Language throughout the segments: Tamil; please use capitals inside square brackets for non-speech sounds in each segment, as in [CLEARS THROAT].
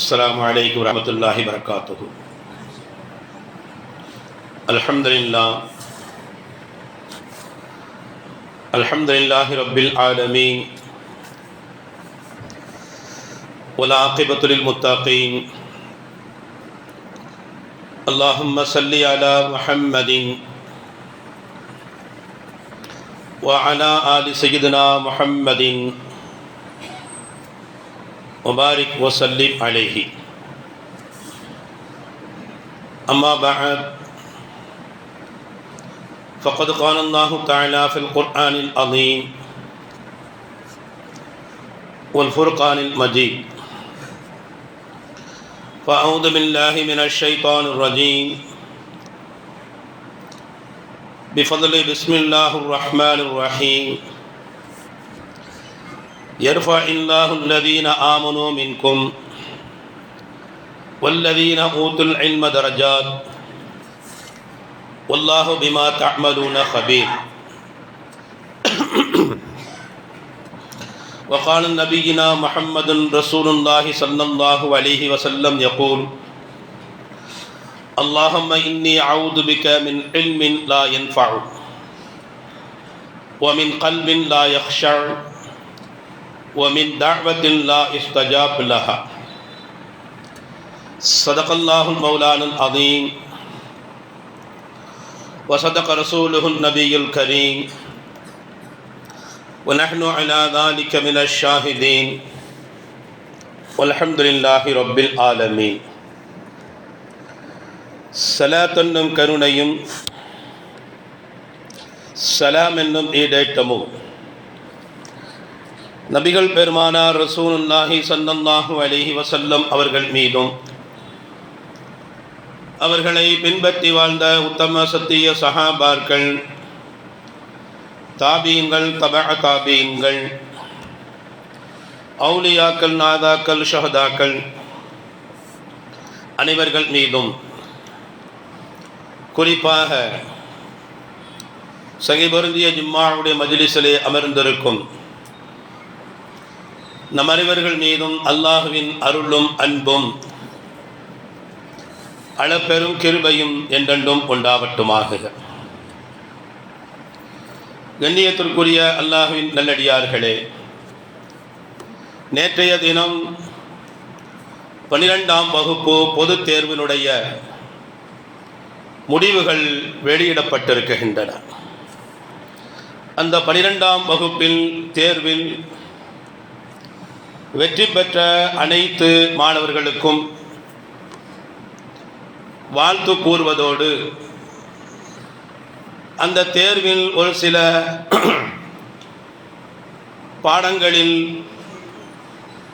السلام عليكم ورحمة الله وبركاته. الحمد لله. الحمد لله رب العالمين. والعاقبة للمتقين. اللهم صل على محمد وعلى آل سيدنا محمد وبارك وسلم عليه. أما بعد فقد قال الله تعالى في القرآن العظيم والفرقان المجيد. فأعوذ بالله من الشيطان الرجيم. بفضل بسم الله الرحمن الرحيم. يرفع الله الذين آمنوا منكم والذين أوتوا العلم درجات والله بما تعملون خبير. وقال نبينا محمد رسول الله صلى الله عليه وسلم يقول، اللهم إني أعوذ بك من علم لا ينفع ومن قلب لا يخشع ومن دعوة لا استجاب لها. صدق الله المولان العظيم. وصدق رسوله النبي الكريم. ونحن على ذلك من الشاهدين. والحمد لله رب العالمين. صلاة النم كرنيم سلام النم நபிகள் பெருமானார் ரசூலுல்லாஹி சல்லல்லாஹு அலிஹி வசல்லம் அவர்கள் மீதும் அவர்களை பின்பற்றி வாழ்ந்த உத்தம சத்திய சஹாபார்கள் தாபீன்கள் தப தாபீன்கள் அவுலியாக்கள் நாதாக்கள் ஷஹதாக்கள் அனைவர்கள் மீதும் குறிப்பாக சகிபொருந்திய ஜிம்மாவுடைய மஜிலிசிலே அமர்ந்திருக்கும் நம் அறிவர்கள் மீதும் அல்லாஹுவின் அருளும் அன்பும் அளப்பெரும் கிருபையும் என்றென்றும் உண்டாவட்டுமாக கண்ணியத்திற்குரிய அல்லாஹுவின் நல்லடியார்களே நேற்றைய தினம் பனிரெண்டாம் வகுப்பு பொதுத் தேர்வினுடைய முடிவுகள் வெளியிடப்பட்டிருக்கின்றன. அந்த பனிரெண்டாம் வகுப்பில் தேர்வில் வெற்றி பெற்ற அனைத்து மாணவர்களுக்கும் வாழ்த்து கூறுவதோடு அந்த தேர்வில் ஒரு சில [CLEARS THROAT] பாடங்களில்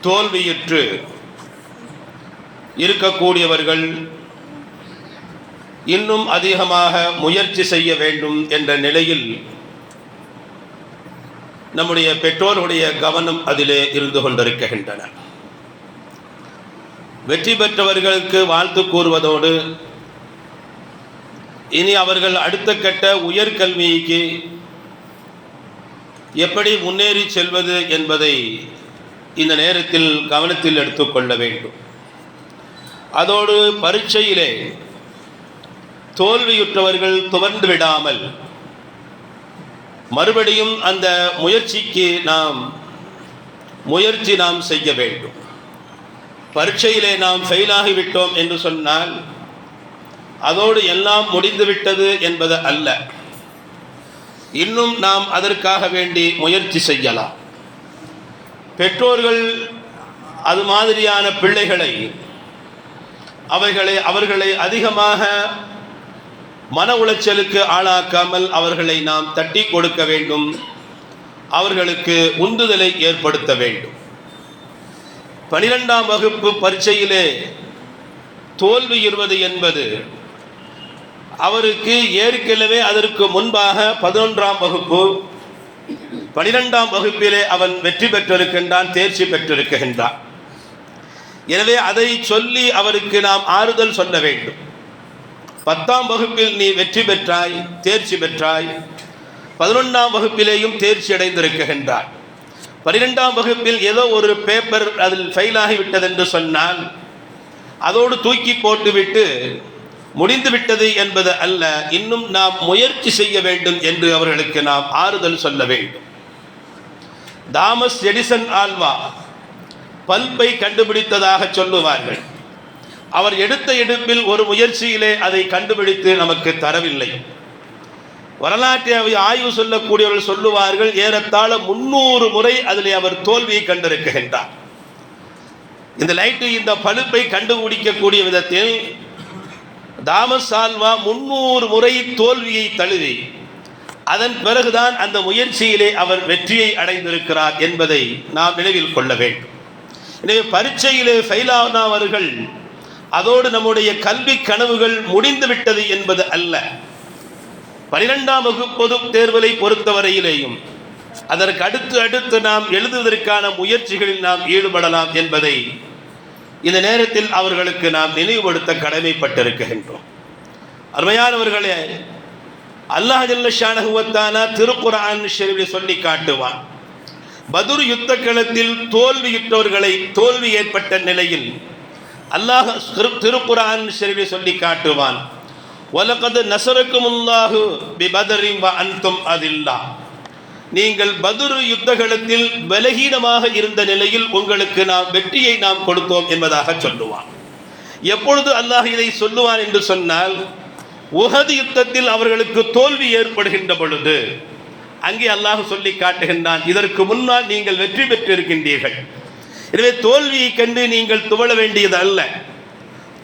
தோல்வியுற்று இருக்கக்கூடியவர்கள் இன்னும் அதிகமாக முயற்சி செய்ய வேண்டும் என்ற நிலையில் நம்முடைய பெற்றோருடைய கவனம் அதிலே இருந்து கொண்டிருக்கின்றன. வெற்றி பெற்றவர்களுக்கு வாழ்த்து கூறுவதோடு இனி அவர்கள் அடுத்த கட்ட உயர்கல்விக்கு எப்படி முன்னேறி செல்வது என்பதை இந்த நேரத்தில் கவனத்தில் எடுத்துக்கொள்ள வேண்டும். அதோடு பரீட்சையிலே தோல்வியுற்றவர்கள் துவண்டு விடாமல் மறுபடியும் அந்த முயற்சிக்கு நாம் முயற்சி நாம் செய்ய வேண்டும். பரீட்சையிலே நாம் ஃபெயிலாகிவிட்டோம் என்று சொன்னால் அதோடு எல்லாம் முடிந்துவிட்டது என்பது அல்ல. இன்னும் நாம் அதற்காக வேண்டி முயற்சி செய்யலாம். பெற்றோர்கள் அது மாதிரியான பிள்ளைகளை அவைகளை அவர்களை அதிகமாக மன உளைச்சலுக்கு ஆளாக்காமல் அவர்களை நாம் தட்டி கொடுக்க வேண்டும். அவர்களுக்கு உந்துதலை ஏற்படுத்த வேண்டும். பனிரெண்டாம் வகுப்பு பரீட்சையிலே தோல்வியுறுவது என்பது அவருக்கு ஏற்கனவே அதற்கு முன்பாக பதினொன்றாம் வகுப்பு பனிரெண்டாம் வகுப்பிலே அவன் வெற்றி பெற்றிருக்கின்றான் தேர்ச்சி பெற்றிருக்கின்றான். எனவே அதை சொல்லி அவருக்கு நாம் ஆறுதல் சொல்ல வேண்டும். பத்தாம் வகுப்பில் நீ வெற்றி பெற்றாய் தேர்ச்சி பெற்றாய். பதினொன்றாம் வகுப்பிலேயும் தேர்ச்சி அடைந்திருக்கின்றாய். பன்னிரெண்டாம் வகுப்பில் ஏதோ ஒரு பேப்பர் அதில் ஃபெயிலாகிவிட்டது என்று சொன்னால் அதோடு தூக்கி போட்டுவிட்டு முடிந்து விட்டது என்பது அல்ல இன்னும் நாம் முயற்சி செய்ய வேண்டும் என்று அவர்களுக்கு நாம் ஆறுதல் சொல்ல வேண்டும். தாமஸ் எடிசன் ஆல்வா பல்பை கண்டுபிடித்ததாக சொல்லுவார்கள். அவர் எடுத்த எடுப்பில் ஒரு முயற்சியிலே அதை கண்டுபிடித்து நமக்கு தரவில்லை. வரலாற்றை ஆய்வு சொல்லக்கூடியவர்கள் சொல்லுவார்கள் ஏறத்தாழ முன்னூறு முறை அதில் அவர் தோல்வியை கண்டிருக்கின்றார். இந்த லைட்டு இந்த பழுப்பை கண்டுபிடிக்கக்கூடிய விதத்தில் தாமஸ் ஆல்வா முன்னூறு முறை தோல்வியை தழுவி அதன் பிறகுதான் அந்த முயற்சியிலே அவர் வெற்றியை அடைந்திருக்கிறார் என்பதை நாம் நினைவில் கொள்ள வேண்டும். எனவே பரீட்சையிலே ஃபைலானவர்கள் அதோடு நம்முடைய கல்வி கனவுகள் முடிந்து விட்டது என்பது அல்ல. பனிரெண்டாம் வகுப்பு தேர்வலை பொறுத்தவரையிலேயும் அதற்கு அடுத்து அடுத்து நாம் எழுதுவதற்கான முயற்சிகளில் நாம் ஈடுபடலாம் என்பதை இந்த நேரத்தில் அவர்களுக்கு நாம் நினைவுபடுத்த கடமைப்பட்டிருக்கின்றோம். அருமையானவர்களே அல்லாஹ் ஜல்லஷானகுவத்தானா திருக்குரான் ஷெரீஃபில் சொல்லி காட்டுவான். பதுர் யுத்த களத்தில் தோல்வியுற்றவர்களை தோல்வி ஏற்பட்ட நிலையில் அல்லாஹ் திருக்குரான் ஷெரீஃபில் சொல்லி காட்டுவான். ஒலகது நசரக்குமுல்லாஹு பி பதரின் வ அன்தும் அதில்லா. நீங்கள் பதுரு யுத்தகலத்தில் பலகீனமாக இருந்த நிலையில் உங்களுக்கு நாம் வெற்றியை நாம் கொடுத்தோம் என்பதாக சொல்லுவான். எப்பொழுது அல்லாஹ் இதை சொல்லுவான் என்று சொன்னால் உகது யுத்தத்தில் அவர்களுக்கு தோல்வி ஏற்படுகின்ற பொழுது அங்கே அல்லாஹ் சொல்லி காட்டுகின்றான் இதற்கு முன்னால் நீங்கள் வெற்றி பெற்றிருக்கின்றீர்கள். எனவே தோல்வியை கண்டு நீங்கள் துவள வேண்டியது அல்ல.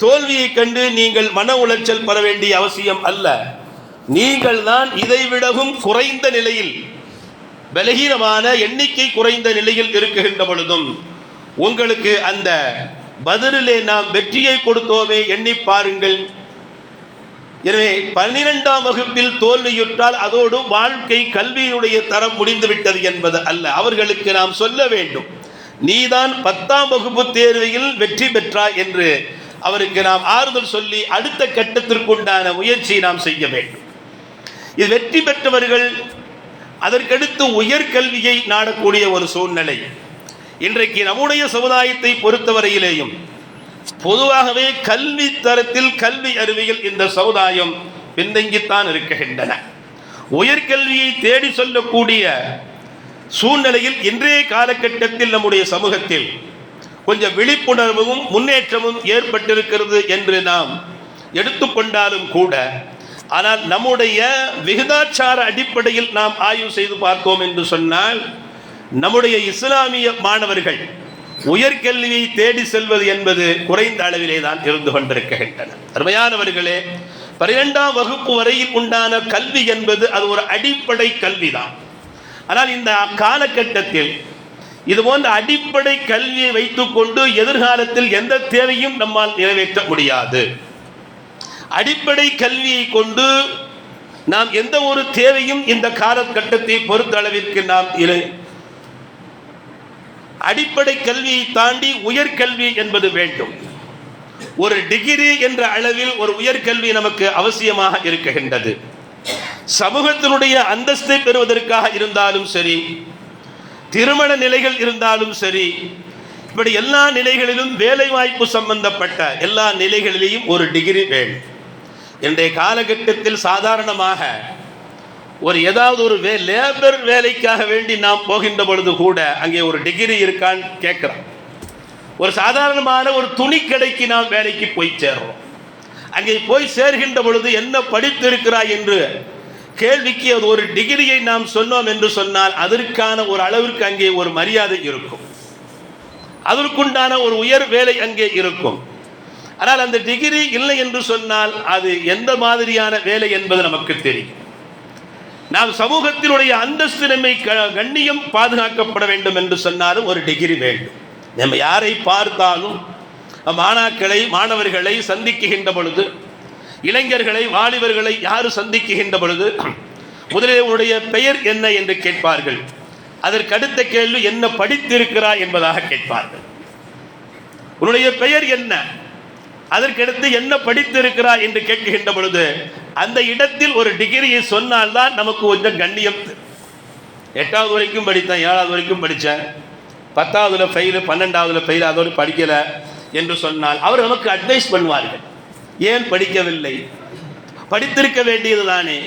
தோல்வியை கண்டு நீங்கள் மன உளைச்சல் பெற வேண்டிய அவசியம் அல்ல. நீங்கள் தான் இதைவிடவும் குறைந்த நிலையில் பலகீனமான எண்ணிக்கை குறைந்த நிலையில் இருக்குகின்ற பொழுதும் உங்களுக்கு அந்த பதிலிலே நாம் வெற்றியை கொடுத்தோமே எண்ணி பாருங்கள். எனவே பன்னிரெண்டாம் வகுப்பில் தோல்வியுற்றால் அதோடு வாழ்க்கை கல்வியினுடைய தரம் முடிந்துவிட்டது என்பது அல்ல. அவர்களுக்கு நாம் சொல்ல வேண்டும். நீதான் பத்தாம் வகுப்பு தேர்வையில் வெற்றி பெற்றாய் என்று அவருக்கு நாம் ஆறுதல் சொல்லி அடுத்த கட்டத்திற்குண்டான முயற்சியை நாம் செய்ய வேண்டும். இது வெற்றி பெற்றவர்கள் அதற்கடுத்து உயர்கல்வியை நாடக்கூடிய ஒரு சூழ்நிலை. இன்றைக்கு நம்முடைய சமுதாயத்தை பொறுத்தவரையிலேயும் பொதுவாகவே கல்வி தரத்தில் கல்வி அறிவியல் இந்த சமுதாயம் பின்தங்கித்தான் இருக்கின்றன. உயர்கல்வியை தேடி சொல்லக்கூடிய சூழ்நிலையில் இன்றைய காலகட்டத்தில் நம்முடைய சமூகத்தில் கொஞ்சம் விழிப்புணர்வும் முன்னேற்றமும் ஏற்பட்டிருக்கிறது என்று நாம் எடுத்துக்கொண்டாலும் கூட ஆனால் நம்முடைய விகிதாச்சார அடிப்படையில் நாம் ஆய்வு செய்து பார்த்தோம் என்று சொன்னால் நம்முடைய இஸ்லாமிய மாணவர்கள் உயர்கல்வியை தேடி செல்வது என்பது குறைந்த அளவிலே தான் இருந்து கொண்டிருக்கின்றன அருமையானவர்களே பன்னிரெண்டாம் வகுப்பு வரையில் உண்டான கல்வி என்பது அது ஒரு அடிப்படை கல்விதான். ஆனால் இந்த காலகட்டத்தில் இது போன்ற அடிப்படை கல்வியை வைத்துக்கொண்டு எதிர்காலத்தில் எந்த தேவையும் நம்மால் நிறைவேற்ற முடியாது. அடிப்படை கல்வியை கொண்டு நாம் எந்த ஒரு தேவையும் இந்த காலகட்டத்தை பொறுத்த அளவிற்கு நாம் இரு- அடிப்படை கல்வியை தாண்டி உயர்கல்வி என்பது வேண்டும். ஒரு டிகிரி என்ற அளவில் ஒரு உயர்கல்வி நமக்கு அவசியமாக இருக்கின்றது. சமூகத்தினுடைய அந்தஸ்தை பெறுவதற்காக இருந்தாலும் சரி திருமண நிலைகள் இருந்தாலும் சரி இப்படி எல்லா நிலைகளிலும் வேலை வாய்ப்பு சம்பந்தப்பட்ட எல்லா நிலைகளிலேயும் ஒரு டிகிரி வேணும். இன்றைய காலகட்டத்தில் சாதாரணமாக ஒரு ஏதாவது ஒரு வே லேபர் வேலைக்காக வேண்டி நாம் போகின்ற பொழுது கூட அங்கே ஒரு டிகிரி இருக்கான்னு கேட்குறோம். ஒரு சாதாரணமான ஒரு துணி கடைக்கு நாம் வேலைக்கு போய் சேர்றோம். அங்கே போய் சேர்கின்ற பொழுது என்ன படித்திருக்கிறாய் என்று கேள்விக்கு அது ஒரு டிகிரியை நாம் சொன்னோம் என்று சொன்னால் அதற்கான ஒரு அளவிற்கு அங்கே ஒரு மரியாதை இருக்கும். அதற்குண்டான ஒரு உயர் வேலை அங்கே இருக்கும். ஆனால் அந்த டிகிரி இல்லை என்று சொன்னால் அது எந்த மாதிரியான வேலை என்பது நமக்கு தெரியும். நாம் சமூகத்தினுடைய அந்தஸ்து நம்மை க- கண்ணியம் பாதுகாக்கப்பட வேண்டும் என்று சொன்னாலும் ஒரு டிகிரி வேண்டும். நம்ம யாரை பார்த்தாலும் மாணாக்களை மாணவர்களை சந்திக்குகின்ற பொழுது இளைஞர்களை வாலிபர்களை யாரு சந்திக்குகின்ற பொழுது முதலில் உன்னுடைய பெயர் என்ன என்று கேட்பார்கள். அதற்கு அடுத்த கேள்வி என்ன படித்திருக்கிறாய் என்பதாக கேட்பார்கள். உன்னுடைய பெயர் என்ன? அதற்கடுத்து என்ன படித்திருக்கிறாய் என்று கேட்கின்ற பொழுது அந்த இடத்தில் ஒரு டிகிரியை சொன்னால்தான் நமக்கு கொஞ்சம் கண்ணியம் எட்டாவது வரைக்கும் படித்தேன் ஏழாவது வரைக்கும் படித்தேன். பத்தாவதுல ஃபெயிலு பன்னெண்டாவதுல ஃபெயில் அதோடு படிக்கலை என்று சொன்னால் அவர் நமக்கு அட்வைஸ் பண்ணுவார்கள். ஏன் படிக்கவில்லை? படித்திருக்க வேண்டியதுதானே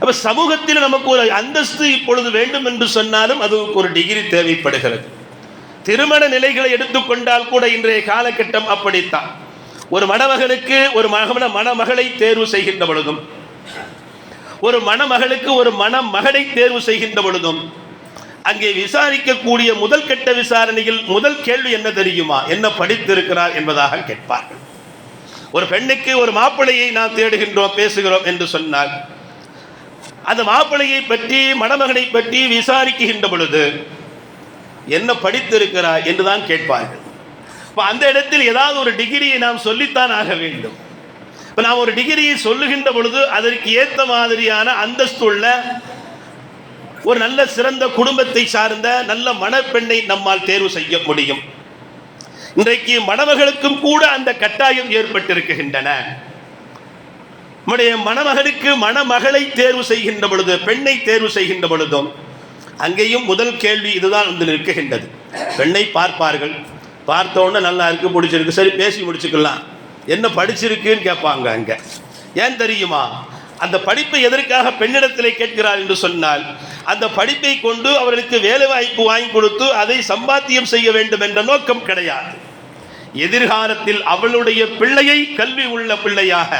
அப்ப சமூகத்தில் நமக்கு ஒரு அந்தஸ்து இப்பொழுது வேண்டும் என்று சொன்னாலும் அதுக்கு ஒரு டிகிரி தேவைப்படுகிறது. திருமண நிலைகளை எடுத்துக்கொண்டால் கூட இன்றைய காலகட்டம் அப்படித்தான். ஒரு மணமகனுக்கு ஒரு மகன மணமகளை தேர்வு செய்கின்ற பொழுதும் ஒரு மணமகளுக்கு ஒரு மணமகனை தேர்வு செய்கின்ற பொழுதும் அங்கே விசாரிக்கக்கூடிய முதல் கட்ட விசாரணையில் முதல் கேள்வி என்ன தெரியுமா? என்ன படித்திருக்கிறார் என்பதாக கேட்பார்கள். ஒரு பெண்ணுக்கு ஒரு மாப்பிள்ளையை நாம் தேடுகின்றோம் பேசுகிறோம் என்று சொன்னால் அந்த மாப்பிள்ளையை பற்றி மணமகனை பற்றி விசாரிக்கின்ற பொழுது என்ன படித்திருக்கிறார் என்றுதான் கேட்பார்கள். இப்போ அந்த இடத்தில் ஏதாவது ஒரு டிகிரியை நாம் சொல்லித்தான் ஆக வேண்டும். இப்போ நாம் ஒரு டிகிரியை சொல்லுகின்ற பொழுது அதற்கு ஏற்ற மாதிரியான அந்தஸ்துள்ள ஒரு நல்ல சிறந்த குடும்பத்தை சார்ந்த நல்ல மணப்பெண்ணை நம்மால் தேர்வு செய்ய முடியும். இன்றைக்கு மணமகளுக்கும் கூட அந்த கட்டாயம் ஏற்பட்டிருக்கின்றன. நம்முடைய மணமகனுக்கு மணமகளை தேர்வு செய்கின்ற பொழுது பெண்ணை தேர்வு செய்கின்ற பொழுதும் அங்கேயும் முதல் கேள்வி இதுதான் வந்து நிற்கின்றது. பெண்ணை பார்ப்பார்கள். பார்த்த உடனே நல்லா இருக்கு பிடிச்சிருக்கு சரி பேசி முடிச்சுக்கலாம். என்ன படிச்சிருக்குன்னு கேட்பாங்க அங்க. ஏன் தெரியுமா? அந்த படிப்பை எதற்காக பெண்ணிடத்தில் கேட்கிறார் என்று சொன்னால் அந்த படிப்பை கொண்டு அவர்களுக்கு வேலை வாய்ப்பு வாங்கி கொடுத்து அதை சம்பாத்தியம் செய்ய வேண்டும் என்ற நோக்கம் கிடையாது. எதிர்காலத்தில் அவளுடைய பிள்ளையை கல்வி உள்ள பிள்ளையாக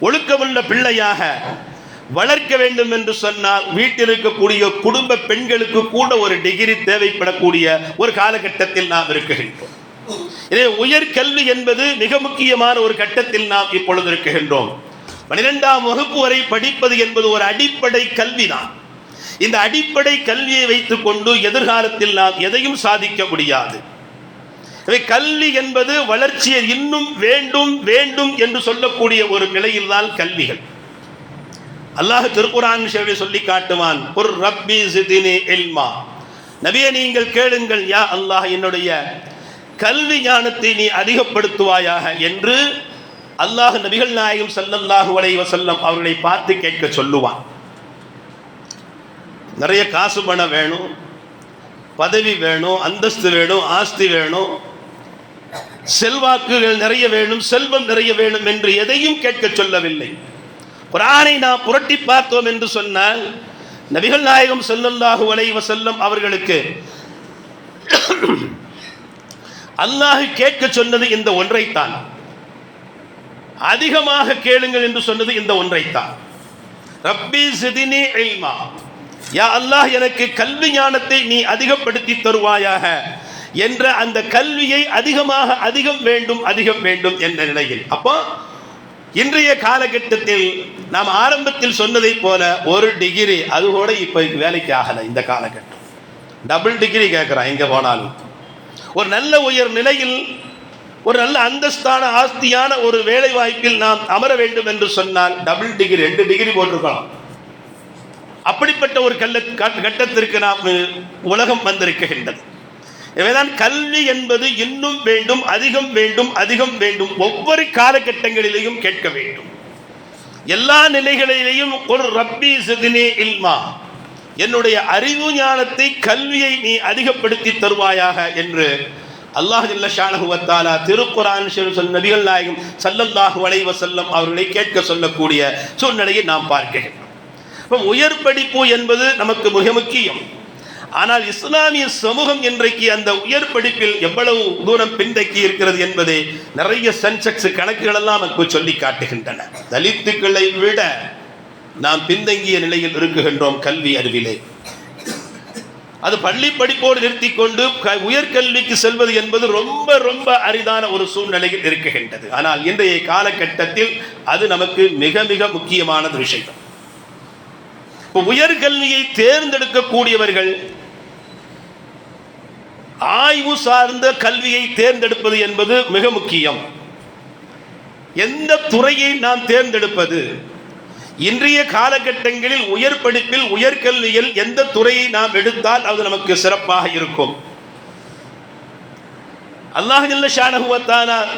ஒழுக்கமுள்ள பிள்ளையாக வளர்க்க வேண்டும் என்று சொன்னால் வீட்டில் இருக்கக்கூடிய குடும்ப பெண்களுக்கு கூட ஒரு டிகிரி தேவைப்படக்கூடிய ஒரு காலகட்டத்தில் நாம் இருக்குகின்றோம் இதே உயர்கல்வி என்பது மிக முக்கியமான ஒரு கட்டத்தில் நாம் இப்பொழுது இருக்குகின்றோம் பனிரெண்டாம் வகுப்பு வரை படிப்பது என்பது ஒரு அடிப்படை கல்விதான். இந்த அடிப்படை கல்வியை வைத்துக்கொண்டு எதிர்காலத்தில் நாம் எதையும் சாதிக்க முடியாது. கல்வி என்பது வளர்ச்சியை இன்னும் வேண்டும் வேண்டும் என்று சொல்லக்கூடிய ஒரு நிலையில்தான் கல்விகள். அல்லாஹ் திருக்குரான் சொல்லி காட்டுவான் ஒரு ரப்பி சிதினி எல்மா நபியை நீங்கள் கேளுங்கள் யா அல்லாஹ் என்னுடைய கல்வி ஞானத்தை நீ அதிகப்படுத்துவாயாக என்று அல்லாஹ் நபிகள் நாயகம் சல்லல்லாஹு அலைஹி வசல்லம் அவர்களை பார்த்து கேட்க சொல்லுவான். நிறைய காசு பணம் வேணும் பதவி வேணும் அந்தஸ்து வேணும் ஆஸ்தி வேணும் செல்வாக்குகள் நிறைய வேணும் செல்வம் நிறைய வேணும் என்று எதையும் கேட்க சொல்லவில்லை. குரானை நாம் புரட்டி பார்த்தோம் என்று சொன்னால் நபிகள் நாயகம் செல்லல்லாஹு வலைவ செல்லம் அவர்களுக்கு அல்லாஹ் கேட்க சொன்னது இந்த ஒன்றைத்தான். அதிகமாக கேளுங்கள் என்று சொன்னது இந்த ஒன்றைத்தான். ரப்பி சிதினி இல்மா. யா அல்லாஹ் எனக்கு கல்வி ஞானத்தை நீ அதிகப்படுத்தி தருவாயாக. என்ற அந்த கல்வியை அதிகமாக அதிகம் வேண்டும் அதிகம் வேண்டும் என்ற நிலையில். அப்போ இன்றைய காலகட்டத்தில் நாம் ஆரம்பத்தில் சொன்னதைப் போல ஒரு டிகிரி அது கூட இப்போ வேலைக்கு ஆகலை இந்த காலகட்டம். டபுள் டிகிரி கேட்குறான் எங்கே போனாலும். ஒரு நல்ல உயர் நிலையில் ஒரு நல்ல அந்தஸ்தான ஆஸ்தியான ஒரு வேலை வாய்ப்பில் நாம் அமர வேண்டும் என்று சொன்னால் டபுள் டிகிரி ரெண்டு டிகிரி போட்டிருக்கலாம். அப்படிப்பட்ட ஒரு கல்ல கட்டத்திற்கு நாம் உலகம் வந்திருக்கின்றது. எனவேதான் கல்வி என்பது இன்னும் வேண்டும் அதிகம் வேண்டும் அதிகம் வேண்டும். ஒவ்வொரு காலகட்டங்களிலேயும் கேட்க வேண்டும். எல்லா நிலைகளிலேயும் ஒரு ரப்பி சிதினே இல்மா. என்னுடைய அறிவு ஞானத்தை கல்வியை நீ அதிகப்படுத்தி தருவாயாக என்று அல்லாஹ் ஜல்ல ஷானஹுவத்தாலா திருக்குரான் சொல் நபிகள் நாயகம் சல்லல்லாஹு வளைவ செல்லம் அவர்களை கேட்க சொல்லக்கூடிய சூழ்நிலையை நாம் பார்க்கிறோம் இப்போ உயர் படிப்பு என்பது நமக்கு மிக முக்கியம். ஆனால் இஸ்லாமிய சமூகம் இன்றைக்கு அந்த உயர் படிப்பில் எவ்வளவு தூரம் பின்தக்கி இருக்கிறது என்பதை நிறைய சென்செக்ஸ் கணக்குகள் எல்லாம் நமக்கு சொல்லி காட்டுகின்றன. தலித்துக்களை விட நாம் பின்தங்கிய நிலையில் இருக்குகின்றோம் கல்வி அறிவிலே. அது பள்ளி படிப்போடு நிறுத்தி கொண்டு க- உயர்கல்விக்கு செல்வது என்பது ரொம்ப ரொம்ப அரிதான ஒரு சூழ்நிலையில் இருக்குகின்றது. ஆனால் இன்றைய காலகட்டத்தில் அது நமக்கு மிக மிக முக்கியமானது விஷயம். இப்போ உயர்கல்வியை தேர்ந்தெடுக்கக்கூடியவர்கள் ஆய்வு சார்ந்த கல்வியை தேர்ந்தெடுப்பது என்பது மிக முக்கியம். எந்த துறையை நாம் தேர்ந்தெடுப்பது? இன்றைய காலகட்டங்களில் உயர் படிப்பில் உயர்கல்வியில் எந்த துறையை நாம் எடுத்தால் அது நமக்கு சிறப்பாக இருக்கும்? அல்லாஹ் ஜல்ல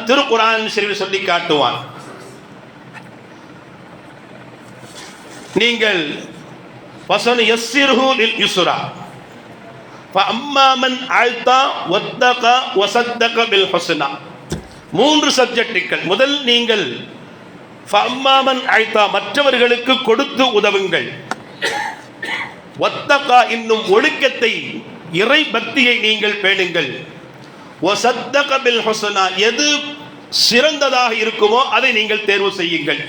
திருக்குரான் ஷெரீஃப் சொல்லி காட்டுவான். நீங்கள் வசன் யஸ்ஸிர்ஹு லில் யுஸ்ரா. அம்மாமன் ஆழ்த்தா ஒத்தக ஒசத்தக பில் ஹொசனா மூன்று சப்ஜெக்டுகள் முதல் நீங்கள் அம்மாமன் ஆழ்த்தா மற்றவர்களுக்கு கொடுத்து உதவுங்கள். ஒத்தகா இன்னும் ஒழுக்கத்தை இறை பக்தியை நீங்கள் பேணுங்கள். ஒசத்தக பில் ஹொசனா எது சிறந்ததாக இருக்குமோ அதை நீங்கள் தேர்வு செய்யுங்கள்.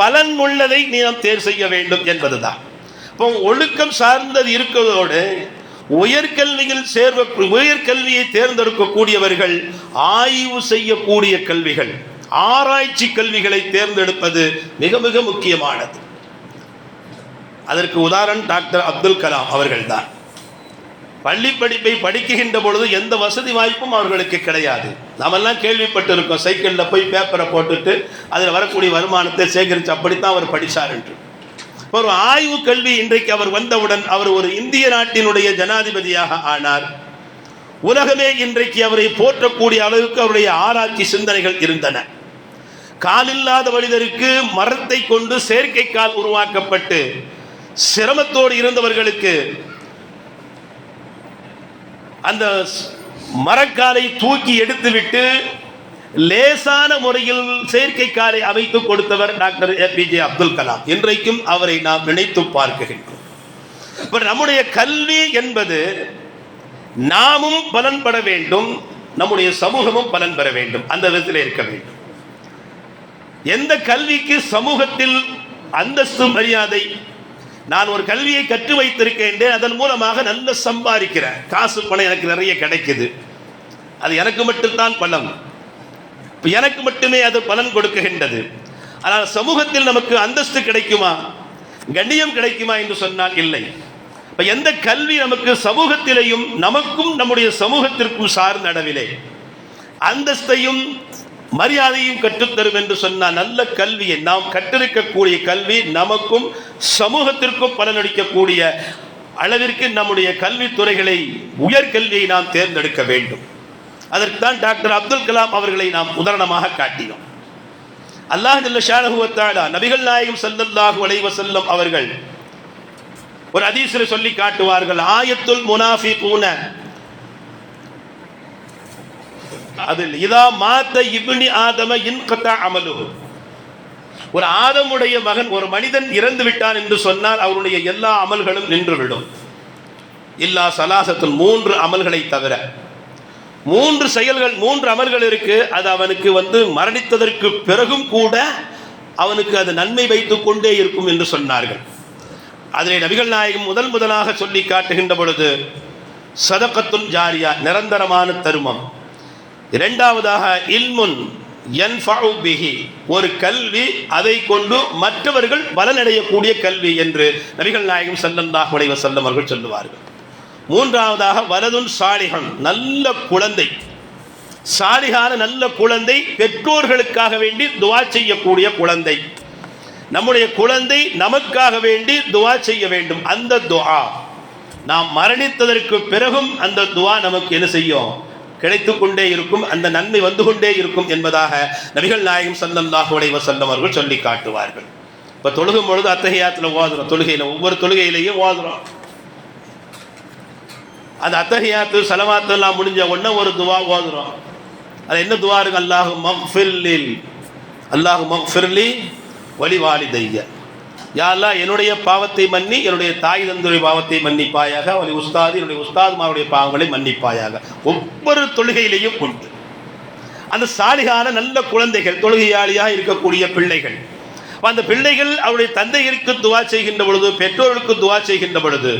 பலன் உள்ளதை நாம் தேர்வு செய்ய வேண்டும் என்பதுதான். இப்போ ஒழுக்கம் சார்ந்தது இருக்கிறதோடு உயர்கல்வியில் சேர்வ உயர்கல்வியை தேர்ந்தெடுக்கக்கூடியவர்கள் ஆய்வு செய்யக்கூடிய கல்விகள் ஆராய்ச்சி கல்விகளை தேர்ந்தெடுப்பது மிக மிக முக்கியமானது. அதற்கு உதாரணம் டாக்டர் அப்துல் கலாம் அவர்கள்தான். பள்ளி படிப்பை படிக்கின்ற பொழுது எந்த வசதி வாய்ப்பும் அவர்களுக்கு கிடையாது. நாமெல்லாம் கேள்விப்பட்டிருக்கோம் சைக்கிளில் போய் பேப்பரை போட்டுட்டு அதில் வரக்கூடிய வருமானத்தை சேகரித்து அப்படித்தான் அவர் படித்தார் என்று. ஒரு ஆய்வு கல்வி இன்றைக்கு அவர் வந்தவுடன் அவர் ஒரு இந்திய நாட்டினுடைய ஜனாதிபதியாக ஆனார். உலகமே இன்றைக்கு அவரை போற்றக்கூடிய அளவுக்கு அவருடைய ஆராய்ச்சி சிந்தனைகள் இருந்தன. காலில்லாத மனிதருக்கு மரத்தை கொண்டு செயற்கை கால் உருவாக்கப்பட்டு சிரமத்தோடு இருந்தவர்களுக்கு அந்த மரக்காலை தூக்கி எடுத்துவிட்டு லேசான முறையில் செயற்கை காலை அமைத்து கொடுத்தவர் டாக்டர் ஏபிஜே அப்துல் கலாம். இன்றைக்கும் அவரை நாம் நினைத்து பார்க்கின்றோம் இப்போ நம்முடைய கல்வி என்பது நாமும் பலன் பெற வேண்டும் நம்முடைய சமூகமும் பலன் பெற வேண்டும். அந்த விதத்தில் இருக்க வேண்டும். எந்த கல்விக்கு சமூகத்தில் அந்தஸ்து மரியாதை நான் ஒரு கல்வியை கற்று வைத்திருக்கின்றேன் அதன் மூலமாக நல்ல சம்பாதிக்கிறேன். காசு பணம் எனக்கு நிறைய கிடைக்குது. அது எனக்கு மட்டும்தான் பலம். எனக்கு மட்டுமே அது பலன் கொடுக்குகின்றது. ஆனால் சமூகத்தில் நமக்கு அந்தஸ்து கிடைக்குமா? கண்ணியம் கிடைக்குமா என்று சொன்னால் இல்லை. இப்போ எந்த கல்வி நமக்கு சமூகத்திலேயும் நமக்கும் நம்முடைய சமூகத்திற்கும் சார்ந்த அளவிலே அந்தஸ்தையும் மரியாதையும் கற்றுத்தரும் என்று சொன்னால் நல்ல கல்வியை நாம் கற்றிருக்கக்கூடிய கல்வி நமக்கும் சமூகத்திற்கும் பலனளிக்கக்கூடிய அளவிற்கு நம்முடைய கல்வித்துறைகளை உயர்கல்வியை நாம் தேர்ந்தெடுக்க வேண்டும். அதற்கு தான் டாக்டர் அப்துல் கலாம் அவர்களை நாம் உதாரணமாக காட்டினோம். அல்லாஹ் ஜல்ல நபிகள் நாயகம் சல்லல்லாஹு அலைவ வஸல்லம் அவர்கள் ஒரு ஹதீஸில் சொல்லி காட்டுவார்கள் ஆயத்துல் முனாஃபி பூன அதில் இதா மாத்த இப்னி ஆதம இன்கத்தா அமலு ஒரு ஆதமுடைய மகன் ஒரு மனிதன் இறந்து விட்டான் என்று சொன்னால் அவருடைய எல்லா அமல்களும் நின்றுவிடும். இல்லா சலாசத்தில் மூன்று அமல்களை தவிர மூன்று செயல்கள் மூன்று அமல்கள் இருக்கு. அது அவனுக்கு வந்து மரணித்ததற்கு பிறகும் கூட அவனுக்கு அது நன்மை வைத்து கொண்டே இருக்கும் என்று சொன்னார்கள். அதிலே நபிகள் நாயகம் முதல் முதலாக சொல்லி காட்டுகின்ற பொழுது சதக்கத்துன் ஜாரியா நிரந்தரமான தருமம். இரண்டாவதாக இல்முன் பிஹி. ஒரு கல்வி அதை கொண்டு மற்றவர்கள் பலனடையக்கூடிய கல்வி என்று நபிகள் நாயகம் செல்லந்தாக உடைய செல்லம் அவர்கள் சொல்லுவார்கள். மூன்றாவதாக வலதுன் சாலிகன் நல்ல குழந்தை. சாலிகான நல்ல குழந்தை பெற்றோர்களுக்காக வேண்டி துவா செய்யக்கூடிய குழந்தை. நம்முடைய குழந்தை நமக்காக வேண்டி துவா செய்ய வேண்டும். அந்த துவா நாம் மரணித்ததற்கு பிறகும் அந்த துவா நமக்கு என்ன செய்யும்? கிடைத்து கொண்டே இருக்கும் அந்த நன்மை வந்து கொண்டே இருக்கும் என்பதாக நபிகள் நாயகம் ஸல்லல்லாஹு அலைஹி வஸல்லம் அவர்கள் சொல்லி காட்டுவார்கள். இப்போ தொழுகும் பொழுது அத்தகையாத்தில் ஓதுறோம். தொழுகையில் ஒவ்வொரு தொழுகையிலையும் ஓதுறோம். அந்த அத்தகையாத்து சலவாத்து எல்லாம் முடிஞ்ச உடனே ஒரு துவா ஓதுறோம். அது என்ன துவா இருக்கு? அல்லாஹு மக்ஃபிர்லில் அல்லாஹு மஃபிர்லி வழிவாளி தைய யாரெல்லாம் என்னுடைய பாவத்தை மன்னி என்னுடைய தாய் தந்தருடைய பாவத்தை மன்னிப்பாயாக அவளை உஸ்தாது என்னுடைய உஸ்தாதுமாருடைய பாவங்களை மன்னிப்பாயாக. ஒவ்வொரு தொழுகையிலையும் உண்டு. அந்த சாலிகான நல்ல குழந்தைகள் தொழுகையாளியாக இருக்கக்கூடிய பிள்ளைகள். அந்த பிள்ளைகள் அவருடைய தந்தைகளுக்கு துவா செய்கின்ற பொழுது பெற்றோர்களுக்கு துவா செய்கின்ற பொழுது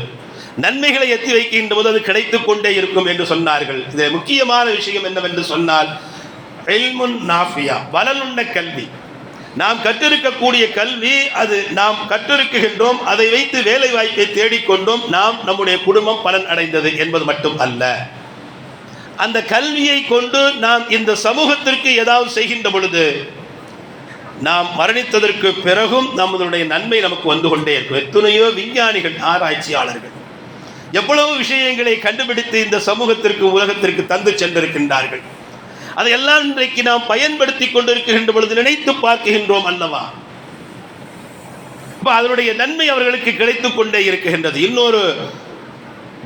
நன்மைகளை எத்தி வைக்கின்ற போது அது கிடைத்து கொண்டே இருக்கும் என்று சொன்னார்கள். இது முக்கியமான விஷயம் என்னவென்று சொன்னால் இல்முன் நாஃபியா பலனுள்ள கல்வி. நாம் கற்றிருக்கக்கூடிய கல்வி அது நாம் கற்றிருக்கின்றோம் அதை வைத்து வேலை வாய்ப்பை தேடிக்கொண்டோம் நாம் நம்முடைய குடும்பம் பலன் அடைந்தது என்பது மட்டும் அல்ல. அந்த கல்வியை கொண்டு நாம் இந்த சமூகத்திற்கு ஏதாவது செய்கின்ற பொழுது நாம் மரணித்ததற்கு பிறகும் நம்மளுடைய நன்மை நமக்கு வந்து கொண்டே இருக்கும். எத்தனையோ விஞ்ஞானிகள் ஆராய்ச்சியாளர்கள் எவ்வளவு விஷயங்களை கண்டுபிடித்து இந்த சமூகத்திற்கு உலகத்திற்கு தந்து சென்றிருக்கின்றார்கள். அதையெல்லாம் இன்றைக்கு நாம் பயன்படுத்தி கொண்டிருக்கின்ற பொழுது நினைத்து பார்க்கின்றோம் அல்லவா? அதனுடைய நன்மை அவர்களுக்கு கிடைத்துக் கொண்டே இருக்கின்றது. இன்னொரு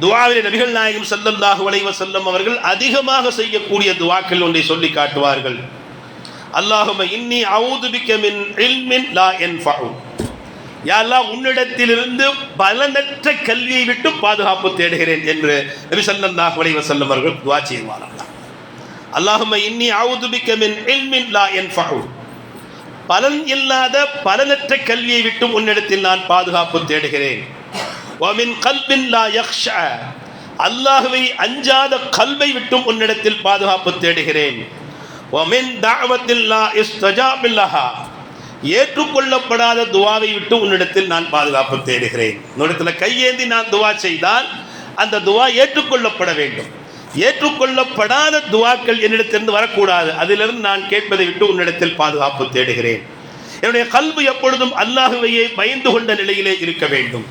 துவாவிலே நபிகள் நாயகம் ஸல்லல்லாஹு அலைஹி செல்லம் அவர்கள் அதிகமாக செய்யக்கூடிய துவாக்கள் ஒன்றை சொல்லி காட்டுவார்கள். அல்லாஹும இன்னி அவுதுபிக்க மின் இல்மின் லா என் யாரெல்லாம் உன்னிடத்திலிருந்து பலனற்ற கல்வியை விட்டு பாதுகாப்பு தேடுகிறேன் என்று நபி ஸல்லல்லாஹு அலைஹி அவர்கள் துவா செய்வார்கள் அல்லாஹும இன்னி அவுது பிக்க மின் இல்மின் லா யன்ஃபஉ பலன் இல்லாத பலனற்ற கல்வியை விட்டு உன்னிடத்தில் நான் பாதுகாப்பு தேடுகிறேன். வமின் கல்பின் லா யக்ஷா. அல்லாஹுவை அஞ்சாத கல்வை விட்டும் உன்னிடத்தில் பாதுகாப்பு தேடுகிறேன். வமின் தாவத்தில் லா இஸ்தஜாபில்லஹா ஏற்றுக்கொள்ளப்படாத துவாவை விட்டு உன்னிடத்தில் நான் பாதுகாப்பு தேடுகிறேன். உன்னிடத்தில் கையேந்தி நான் துவா செய்தால் அந்த துவா ஏற்றுக்கொள்ளப்பட வேண்டும். ஏற்றுக்கொள்ளப்படாத துவாக்கள் என்னிடத்திலிருந்து வரக்கூடாது. அதிலிருந்து நான் கேட்பதை விட்டு உன்னிடத்தில் பாதுகாப்பு தேடுகிறேன். என்னுடைய கல்வி எப்பொழுதும் அல்லாஹுவையே பயந்து கொண்ட நிலையிலே இருக்க வேண்டும்.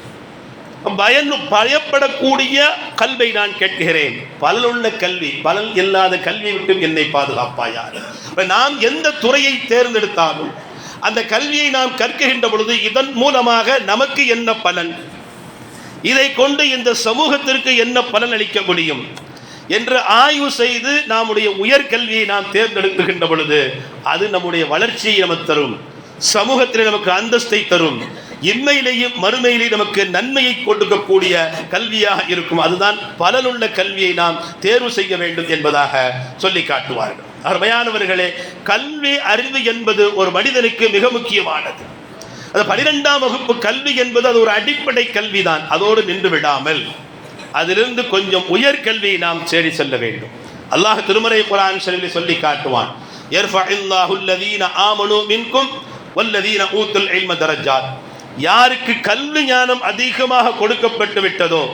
பயன் பயப்படக்கூடிய கல்வை நான் கேட்கிறேன். பலனுள்ள கல்வி பலன் இல்லாத கல்வி விட்டும் என்னை பாதுகாப்பாயார் நாம் எந்த துறையை தேர்ந்தெடுத்தாலும் அந்த கல்வியை நாம் கற்கின்ற பொழுது இதன் மூலமாக நமக்கு என்ன பலன்? இதை கொண்டு இந்த சமூகத்திற்கு என்ன பலன் அளிக்க முடியும்? என்று ஆய்வு செய்து நம்முடைய உயர்கல்வியை நாம் தேர்ந்தெடுக்கின்ற பொழுது அது நம்முடைய வளர்ச்சியை நமக்கு தரும் சமூகத்தில் நமக்கு அந்தஸ்தை தரும் இன்மையிலேயும் மறுமையிலேயும் நமக்கு நன்மையை கொடுக்கக்கூடிய கல்வியாக இருக்கும். அதுதான் பலனுள்ள கல்வியை நாம் தேர்வு செய்ய வேண்டும் என்பதாக சொல்லி காட்டுவார்கள். அருமையானவர்களே கல்வி அறிவு என்பது ஒரு மனிதனுக்கு மிக முக்கியமானது. அது பனிரெண்டாம் வகுப்பு கல்வி என்பது அது ஒரு அடிப்படை கல்விதான். அதோடு நின்று விடாமல் அதிலிருந்து கொஞ்சம் உயர்கல்வியை நாம் தேடி செல்ல வேண்டும். அல்லாஹ் திருமறை குரான் சொல்லி சொல்லி காட்டுவான் மின்கும் ஊத்துல் யாருக்கு கல்வி ஞானம் அதிகமாக கொடுக்கப்பட்டு விட்டதோ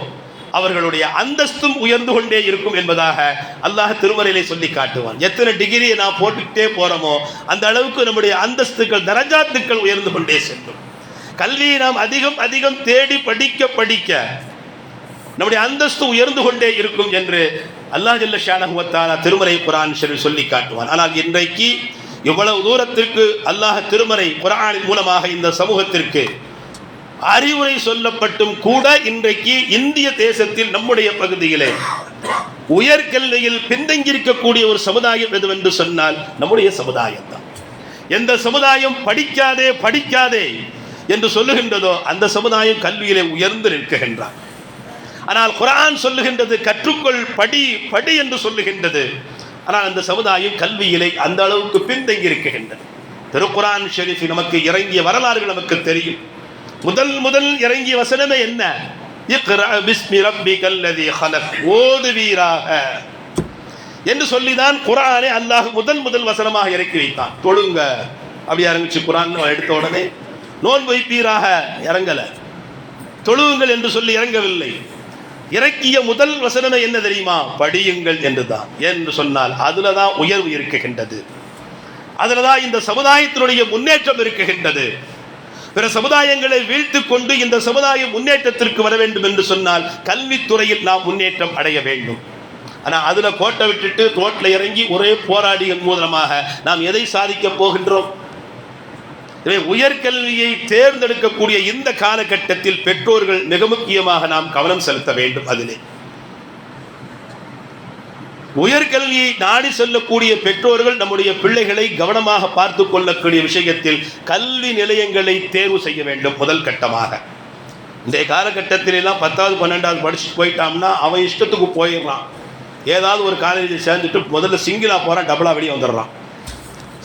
அவர்களுடைய அந்தஸ்தும் உயர்ந்து கொண்டே இருக்கும் என்பதாக அல்லாஹ் திருமறையிலே சொல்லி காட்டுவான். எத்தனை டிகிரியை நான் போட்டுக்கிட்டே போறோமோ அந்த அளவுக்கு நம்முடைய அந்தஸ்துக்கள் தரஜாத்துக்கள் உயர்ந்து கொண்டே செல்லும். கல்வியை நாம் அதிகம் அதிகம் தேடி படிக்க படிக்க நம்முடைய அந்தஸ்து உயர்ந்து கொண்டே இருக்கும் என்று அல்லாஹ் ஜல்ல ஷானஹுவத்தான திருமறை குரான் சொல்லி காட்டுவான். ஆனால் இன்றைக்கு இவ்வளவு தூரத்திற்கு அல்லாஹ் திருமறை குரானின் மூலமாக இந்த சமூகத்திற்கு அறிவுரை சொல்லப்பட்டும் கூட இன்றைக்கு இந்திய தேசத்தில் நம்முடைய பகுதியிலே உயர்கல்வியில் பின்தங்கியிருக்கக்கூடிய ஒரு சமுதாயம் எதுவென்று சொன்னால் நம்முடைய சமுதாயம் தான் எந்த சமுதாயம் படிக்காதே படிக்காதே என்று சொல்லுகின்றதோ அந்த சமுதாயம் கல்வியிலே உயர்ந்து நிற்கின்றார் ஆனால் குரான் சொல்லுகின்றது கற்றுக்கொள் படி படி என்று சொல்லுகின்றது. ஆனால் அந்த சமுதாயம் கல்வியிலே அந்த அளவுக்கு பின்தங்கி இருக்கின்றது திருக்குரான் ஷெரீஃப் நமக்கு இறங்கிய வரலாறுகள் நமக்கு தெரியும். முதல் முதல் இறங்கிய வசனமே என்ன? ஓதுவீராக என்று சொல்லிதான் குரானை அல்லாஹ் முதல் முதல் வசனமாக இறக்கி வைத்தான். தொழுங்க. அப்படி இறங்கிச்சு குரான் எடுத்த உடனே. நோன்பு வைப்பீராக. இறங்கல. தொழுவுங்கள் என்று சொல்லி இறங்கவில்லை. இறக்கிய முதல் வசனமே என்ன தெரியுமா? படியுங்கள் என்றுதான். என்று சொன்னால் அதுல தான் உயர்வு இருக்குகின்றது அதுலதான் இந்த சமுதாயத்தினுடைய முன்னேற்றம் இருக்குகின்றது பிற சமுதாயங்களை வீழ்த்து கொண்டு இந்த சமுதாயம் முன்னேற்றத்திற்கு வர வேண்டும் என்று சொன்னால் கல்வித்துறையில் நாம் முன்னேற்றம் அடைய வேண்டும். ஆனால் அதில் கோட்டை விட்டுட்டு ரோட்டில் இறங்கி ஒரே போராடிகள் மூலமாக நாம் எதை சாதிக்க போகின்றோம்? எனவே உயர்கல்வியை தேர்ந்தெடுக்கக்கூடிய இந்த காலகட்டத்தில் பெற்றோர்கள் மிக முக்கியமாக நாம் கவனம் செலுத்த வேண்டும் அதிலே. உயர்கல்வியை நாடி செல்லக்கூடிய பெற்றோர்கள் நம்முடைய பிள்ளைகளை கவனமாக பார்த்து கொள்ளக்கூடிய விஷயத்தில் கல்வி நிலையங்களை தேர்வு செய்ய வேண்டும் முதல் கட்டமாக. இந்த காலகட்டத்திலெல்லாம் பத்தாவது பன்னெண்டாவது படிச்சுட்டு போயிட்டான்னா அவன் இஷ்டத்துக்கு போயிடுறான். ஏதாவது ஒரு காலேஜில் சேர்ந்துட்டு முதல்ல சிங்கிளாக போகிறான் டபுளாக வெளியே வந்துடுறான்.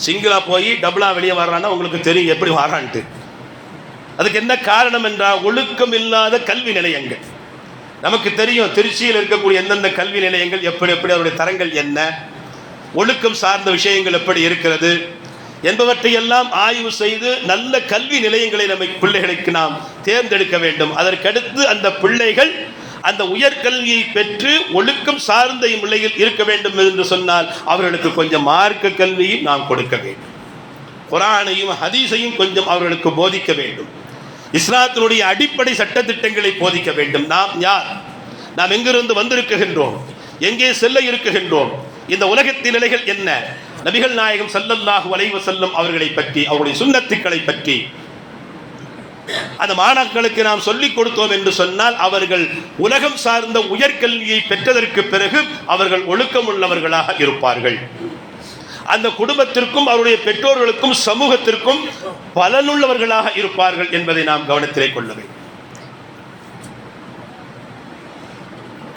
சிங்கிளாக போய் டபுளாக வெளியே வர்றான்னா உங்களுக்கு தெரியும் எப்படி வரான்ட்டு அதுக்கு என்ன காரணம் என்றால் ஒழுக்கம் இல்லாத கல்வி நிலையங்கள். நமக்கு தெரியும் திருச்சியில் இருக்கக்கூடிய எந்தெந்த கல்வி நிலையங்கள் எப்படி எப்படி அதனுடைய தரங்கள் என்ன ஒழுக்கம் சார்ந்த விஷயங்கள் எப்படி இருக்கிறது என்பவற்றை எல்லாம் ஆய்வு செய்து நல்ல கல்வி நிலையங்களை நம்ம பிள்ளைகளுக்கு நாம் தேர்ந்தெடுக்க வேண்டும். அதற்கடுத்து அந்த பிள்ளைகள் அந்த உயர்கல்வியை பெற்று ஒழுக்கம் சார்ந்த நிலையில் இருக்க வேண்டும் என்று சொன்னால் அவர்களுக்கு கொஞ்சம் மார்க்க கல்வியும் நாம் கொடுக்க வேண்டும். குரானையும் ஹதீஸையும் கொஞ்சம் அவர்களுக்கு போதிக்க வேண்டும். இஸ்லாத்தினுடைய அடிப்படை சட்டத்திட்டங்களை போதிக்க வேண்டும். நாம் யார்? நாம் எங்கிருந்து வந்திருக்குகின்றோம் எங்கே செல்ல இருக்குகின்றோம் இந்த உலகத்தின் நிலைகள் என்ன? நபிகள் நாயகம் ஸல்லல்லாஹு வளைவு செல்லும் அவர்களை பற்றி அவருடைய சுண்ணத்துக்களை பற்றி. அந்த மாணாக்களுக்கு நாம் சொல்லிக் கொடுத்தோம் என்று சொன்னால் அவர்கள் உலகம் சார்ந்த உயர்கல்வியை பெற்றதற்கு பிறகு அவர்கள் ஒழுக்கம் உள்ளவர்களாக இருப்பார்கள். அந்த குடும்பத்திற்கும் அவருடைய பெற்றோர்களுக்கும் சமூகத்திற்கும் பலனுள்ளவர்களாக இருப்பார்கள் என்பதை நாம் கவனத்திலே கொள்ள வேண்டும்.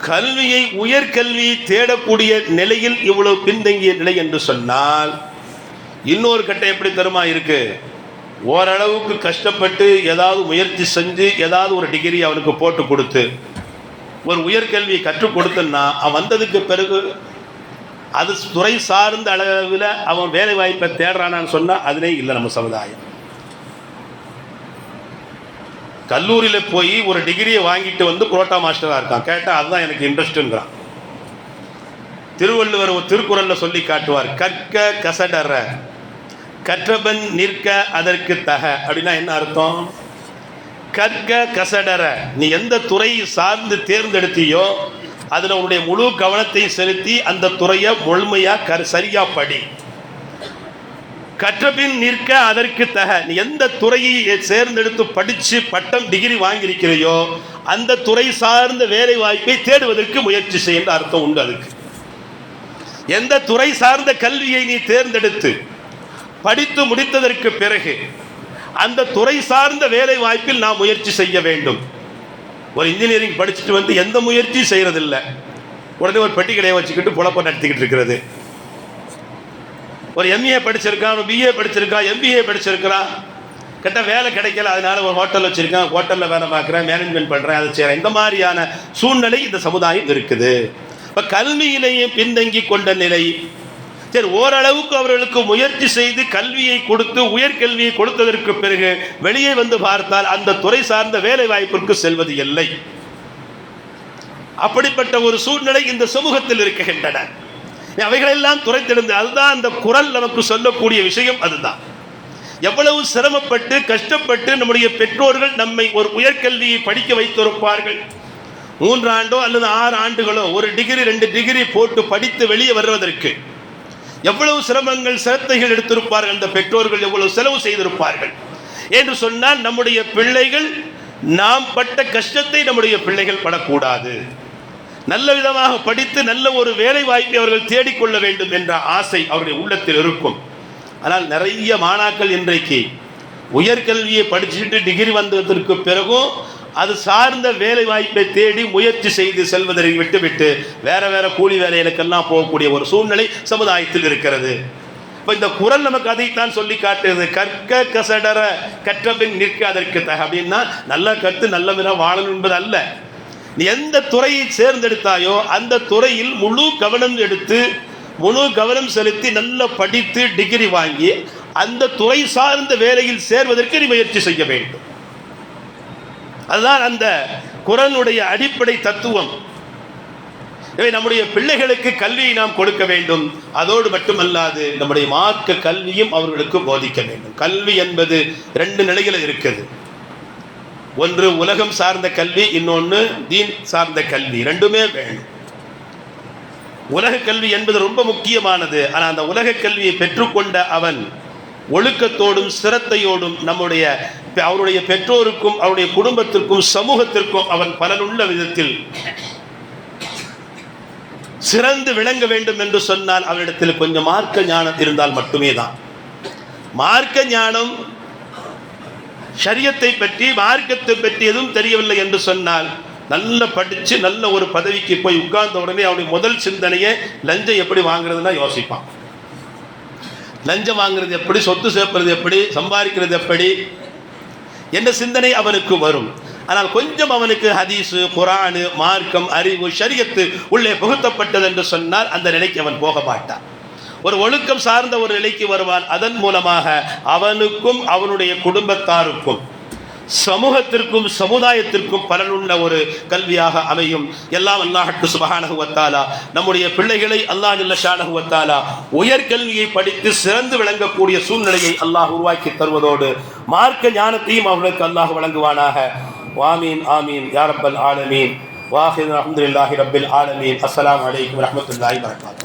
கல்வியை உயர்கல்வி தேடக்கூடிய நிலையில் இவ்வளவு பின்தங்கிய நிலை என்று சொன்னால் இன்னொரு கட்டம் எப்படி தருமா இருக்கு? ஓரளவுக்கு கஷ்டப்பட்டு ஏதாவது முயற்சி செஞ்சு ஏதாவது ஒரு டிகிரி அவனுக்கு போட்டு கொடுத்து ஒரு உயர்கல்வியை கற்றுக் கொடுத்தன்னா அவன் வந்ததுக்கு பிறகு அது துறை சார்ந்த அளவில் அவன் வேலை வாய்ப்பை தேடுறானான்னு சொன்னால் அதிலே இல்லை நம்ம சமுதாயம். கல்லூரியில் போய் ஒரு டிகிரியை வாங்கிட்டு வந்து புரோட்டா மாஸ்டராக இருக்கான். கேட்டால் அதுதான் எனக்கு இன்ட்ரெஸ்ட்டுங்கிறான் திருவள்ளுவர் ஒரு திருக்குறளில் சொல்லி காட்டுவார் கற்க கசடற கற்றபன் நிற்க அதற்கு தக. அப்படின்னா என்ன அர்த்தம்? கற்க கசடற நீ எந்த துறையை சார்ந்து தேர்ந்தெடுத்தியோ அதில் உன்னுடைய முழு கவனத்தை செலுத்தி அந்த துறையை முழுமையாக கர் சரியாக படி. கற்றபின் நிற்க அதற்கு தக. நீ எந்த துறையை சேர்ந்தெடுத்து படித்து பட்டம் டிகிரி வாங்கியிருக்கிறையோ அந்த துறை சார்ந்த வேலை வாய்ப்பை தேடுவதற்கு முயற்சி செய்ய அர்த்தம் உண்டு அதுக்கு. எந்த துறை சார்ந்த கல்வியை நீ தேர்ந்தெடுத்து படித்து முடித்ததற்கு பிறகு அந்த துறை சார்ந்த வேலை வாய்ப்பில் நாம் முயற்சி செய்ய வேண்டும். ஒரு இன்ஜினியரிங் படிச்சுட்டு வந்து எந்த முயற்சியும் செய்யறதில்ல. உடனே ஒரு பெட்டி கடையை வச்சுக்கிட்டு புழப்ப நடத்திக்கிட்டு இருக்கிறது. ஒரு எம்ஏ படிச்சிருக்கான் ஒரு பிஏ படிச்சிருக்கான் எம்பிஏ படிச்சிருக்கிறான் கிட்ட வேலை கிடைக்கல அதனால ஒரு ஹோட்டல் வச்சுருக்கேன் ஹோட்டலில் வேலை பார்க்குறேன் மேனேஜ்மெண்ட் பண்ணுறேன் அதை செய்கிறேன் இந்த மாதிரியான சூழ்நிலை இந்த சமுதாயம் இருக்குது. இப்போ கல்வியிலேயே பின்தங்கி கொண்ட நிலை சரி ஓரளவுக்கு அவர்களுக்கு முயற்சி செய்து கல்வியை கொடுத்து உயர்கல்வியை கொடுத்ததற்கு பிறகு வெளியே வந்து பார்த்தால் அந்த துறை சார்ந்த வேலை வாய்ப்பிற்கு செல்வது இல்லை. அப்படிப்பட்ட ஒரு சூழ்நிலை இந்த சமூகத்தில் இருக்கின்றன. அவைகளெல்லாம் துறைத்தெடுந்து அதுதான் அந்த குரல் நமக்கு சொல்லக்கூடிய விஷயம் அதுதான். எவ்வளவு சிரமப்பட்டு கஷ்டப்பட்டு நம்முடைய பெற்றோர்கள் நம்மை ஒரு உயர்கல்வியை படிக்க வைத்திருப்பார்கள். மூன்றாண்டோ அல்லது ஆறு ஆண்டுகளோ ஒரு டிகிரி ரெண்டு டிகிரி போட்டு படித்து வெளியே வருவதற்கு. எவ்வளவு சிரமங்கள் சிரத்தைகள் எடுத்திருப்பார்கள் அந்த பெற்றோர்கள் எவ்வளவு செலவு செய்திருப்பார்கள்? என்று சொன்னால் நம்முடைய பிள்ளைகள் நாம் பட்ட கஷ்டத்தை நம்முடைய பிள்ளைகள் படக்கூடாது. நல்ல விதமாக படித்து நல்ல ஒரு வேலை வாய்ப்பை அவர்கள் தேடிக்கொள்ள வேண்டும் என்ற ஆசை அவருடைய உள்ளத்தில் இருக்கும். ஆனால் நிறைய மாணாக்கள் இன்றைக்கு உயர்கல்வியை படிச்சுட்டு டிகிரி வந்ததற்கு பிறகும் அது சார்ந்த வேலை வாய்ப்பை தேடி முயற்சி செய்து செல்வதை விட்டுவிட்டு வேற வேற கூலி வேலைகளுக்கெல்லாம் போகக்கூடிய ஒரு சூழ்நிலை சமுதாயத்தில் இருக்கிறது. இப்போ இந்த குரல் நமக்கு அதைத்தான் சொல்லி காட்டுது கற்க கசடர கற்றபின் நிற்க அதற்கு தக. அப்படின்னா நல்லா கற்று நல்ல விதம் வாழணும் என்பது அல்ல நீ எந்த துறையை சேர்ந்தெடுத்தாயோ அந்த துறையில் முழு கவனம் எடுத்து முழு கவனம் செலுத்தி நல்லா படித்து டிகிரி வாங்கி அந்த துறை சார்ந்த வேலையில் சேர்வதற்கு நீ முயற்சி செய்ய வேண்டும். அதுதான் அந்த குரலுடைய அடிப்படை தத்துவம். இவை நம்முடைய பிள்ளைகளுக்கு கல்வியை நாம் கொடுக்க வேண்டும். அதோடு மட்டுமல்லாது நம்முடைய மார்க்க கல்வியும் அவர்களுக்கு போதிக்க வேண்டும். கல்வி என்பது ரெண்டு நிலையில் இருக்குது. ஒன்று உலகம் சார்ந்த கல்வி இன்னொன்று தீன் சார்ந்த கல்வி. ரெண்டுமே வேணும். உலக கல்வி என்பது ரொம்ப முக்கியமானது. ஆனால் அந்த உலக கல்வியை பெற்றுக்கொண்ட அவன் ஒழுக்கத்தோடும் சிரத்தையோடும் நம்முடைய அவருடைய பெற்றோருக்கும் அவருடைய குடும்பத்திற்கும் சமூகத்திற்கும் அவன் பலனுள்ள விதத்தில் சிறந்து விளங்க வேண்டும் என்று சொன்னால் அவரிடத்தில் கொஞ்சம் மார்க்க ஞானம் இருந்தால் மட்டுமே தான். மார்க்க ஞானம் சரியத்தை பற்றி மார்க்கத்தை பற்றி எதுவும் தெரியவில்லை என்று சொன்னால் நல்ல படித்து நல்ல ஒரு பதவிக்கு போய் உட்கார்ந்த உடனே அவனுடைய முதல் சிந்தனையே லஞ்சம் எப்படி வாங்குறதுன்னா யோசிப்பான். லஞ்சம் வாங்குறது எப்படி சொத்து சேர்ப்பது எப்படி சம்பாதிக்கிறது எப்படி? என்ற சிந்தனை அவனுக்கு வரும். ஆனால் கொஞ்சம் அவனுக்கு ஹதீஸு குரானு மார்க்கம் அறிவு ஷரியத்து உள்ளே புகுத்தப்பட்டது என்று சொன்னால் அந்த நிலைக்கு அவன் போக மாட்டான். ஒரு ஒழுக்கம் சார்ந்த ஒரு நிலைக்கு வருவான். அதன் மூலமாக அவனுக்கும் அவனுடைய குடும்பத்தாருக்கும் சமூகத்திற்கும் சமுதாயத்திற்கும் பலனுள்ள ஒரு கல்வியாக அமையும். எல்லாம் அல்லாஹட்டு சுபஹானகுவத்தாலா நம்முடைய பிள்ளைகளை அல்லாஹ் ஷானகுவத்தாலா உயர்கல்வியை படித்து சிறந்து விளங்கக்கூடிய சூழ்நிலையை அல்லாஹ் உருவாக்கி தருவதோடு மார்க்க ஞானத்தையும் அவர்களுக்கு அல்லாஹ் வழங்குவானாக. வாமீன் ஆமீன். யாரப்பல் ஆலமீன். வாஹின் அஹமதுல்லாஹி ரபில் ஆலமீன். அஸ்லாம் வலைக்கம் வரமத்துல்லாஹி வரகாத்து